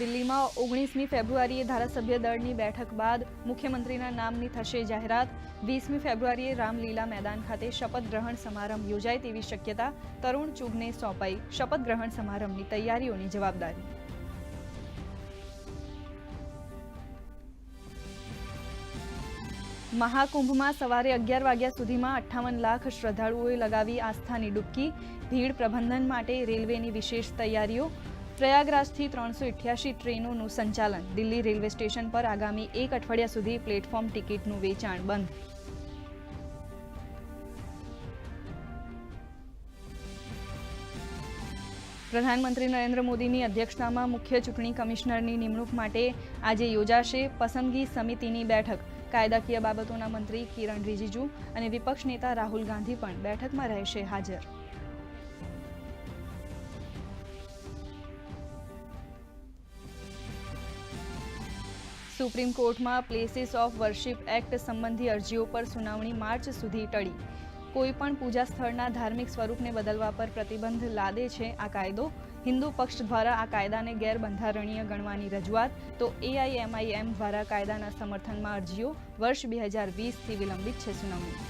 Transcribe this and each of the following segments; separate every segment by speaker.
Speaker 1: દિલ્હીમાં ઓગણીસમી ફેબ્રુઆરીએ ધારાસભ્ય દળની બેઠક બાદ મુખ્યમંત્રીના નામની થશે જાહેરાત. વીસમી ફેબ્રુઆરીએ રામલીલા મેદાન ખાતે શપથ ગ્રહણ સમારંભ યોજાય તેવી શક્યતા તરુણ ચુગને સોંપાઈ શપથ ગ્રહણ સમારંભની તૈયારીઓની જવાબદારી. મહાકુંભમાં સવારે અગિયાર વાગ્યા સુધીમાં અઠ્ઠાવન લાખ શ્રદ્ધાળુઓએ લગાવી આસ્થાની ડૂબકી. ભીડ પ્રબંધન માટે રેલવેની વિશેષ તૈયારીઓ. પ્રયાગરાજથી ત્રણસો ઇઠ્યાસી ટ્રેનોનું સંચાલન. દિલ્હી રેલવે સ્ટેશન પર આગામી એક અઠવાડિયા સુધી પ્લેટફોર્મ ટિકિટનું વેચાણ બંધ. પ્રધાનમંત્રી નરેન્દ્ર મોદીની અધ્યક્ષતામાં મુખ્ય ચૂંટણી કમિશનરની નિમણૂક માટે આજે યોજાશે પસંદગી સમિતિની બેઠક. કાયદાકીય બાબતોના મંત્રી કિરણ રિજિજુ અને વિપક્ષ નેતા રાહુલ ગાંધી પણ બેઠકમાં રહેશે હાજર. સુપ્રીમ કોર્ટમાં પ્લેસીસ ઓફ વર્શિપ એક્ટ સંબંધી અરજીઓ પર સુનાવણી માર્ચ સુધી ટળી. કોઈપણ પૂજા સ્થળના ધાર્મિક સ્વરૂપને બદલવા પર પ્રતિબંધ લાદે છે આ કાયદો. હિન્દુ પક્ષ દ્વારા આ કાયદાને ગેરબંધારણીય ગણવાની રજૂઆત. તો એઆઈએમઆઈએમ દ્વારા કાયદાના સમર્થનમાં અરજીઓ. વર્ષ બે હજાર વીસથી વિલંબિત છે સુનાવણી.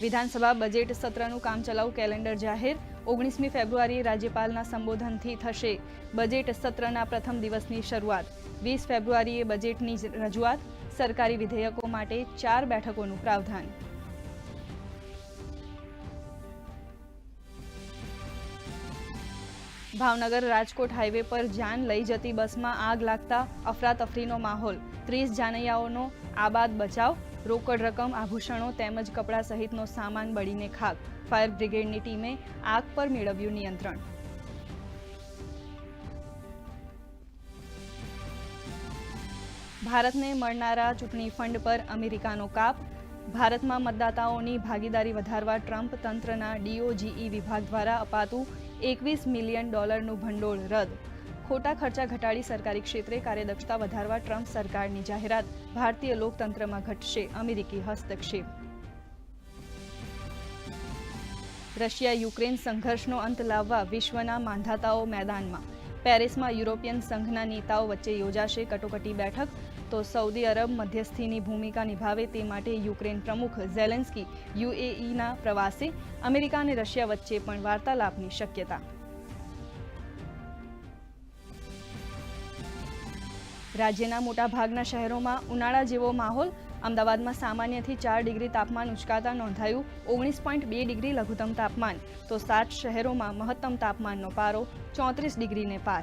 Speaker 1: વિધાનસભા બજેટ સત્રનું કામચલાઉ કેલેન્ડર જાહેર. ઓગણીસમી ફેબ્રુઆરીએ રાજ્યપાલના સંબોધનથી થશે. બજેટ સત્રના પ્રથમ દિવસની શરૂઆત. વીસ ફેબ્રુઆરીએ બજેટની રજૂઆત. સરકારી વિધેયકો માટે ચાર બેઠકોનું પ્રાવધાન. ભાવનગર રાજકોટ હાઈવે પર જાન લઈ જતી બસમાં આગ લાગતા અફરાતફરીનો માહોલ. ત્રીસ જાનૈયાઓનો આબાદ બચાવ. રોકડ રકમ, આભૂષણો તેમજ કપડાં સહિતનો સામાન બળીને ખાક. ફાયર બ્રિગેડની ટીમે આગ પર મેળવ્યું નિયંત્રણ. ભારતને મળનારા ચૂંટણી ફંડ પર અમેરિકાનો કાપ. ભારતમાં મતદાતાઓની ભાગીદારી વધારવા ટ્રમ્પ તંત્રના ડીઓજીઈ વિભાગ દ્વારા અપાતું એકવીસ મિલિયન ડોલરનું ભંડોળ રદ. ખોટા ખર્ચા ઘટાડી સરકારી ક્ષેત્રે કાર્યદક્ષતા વધારવા ટ્રમ્પ સરકારની જાહેરાત. ભારતીય લોકતંત્રમાં ઘટશે અમેરિકી હસ્તક્ષેપ. રશિયા યુક્રેન સંઘર્ષનો અંત લાવવા વિશ્વના માંધાતાઓ મેદાનમાં. પેરિસમાં યુરોપિયન સંઘના નેતાઓ વચ્ચે યોજાશે કટોકટી બેઠક. તો સૌદી અરબ મધ્યસ્થીની ભૂમિકા નિભાવે તે માટે યુક્રેન પ્રમુખ ઝેલેન્સ્કી યુએઈના પ્રવાસે અમેરિકા અને રશિયા વચ્ચે પણ વાર્તાલાપની શક્યતા. રાજ્યના મોટાભાગના શહેરોમાં ઉનાળા જેવો માહોલ અમદાવાદમાં સામાન્યથી ચાર ડિગ્રી તાપમાન ઉંચકાતા નોંધાયું, ઓગણીસ પોઈન્ટ બે ડિગ્રી લઘુત્તમ તાપમાન. તો સાત શહેરોમાં મહત્તમ તાપમાનનો પારો ચોત્રીસ ડિગ્રીને પાર.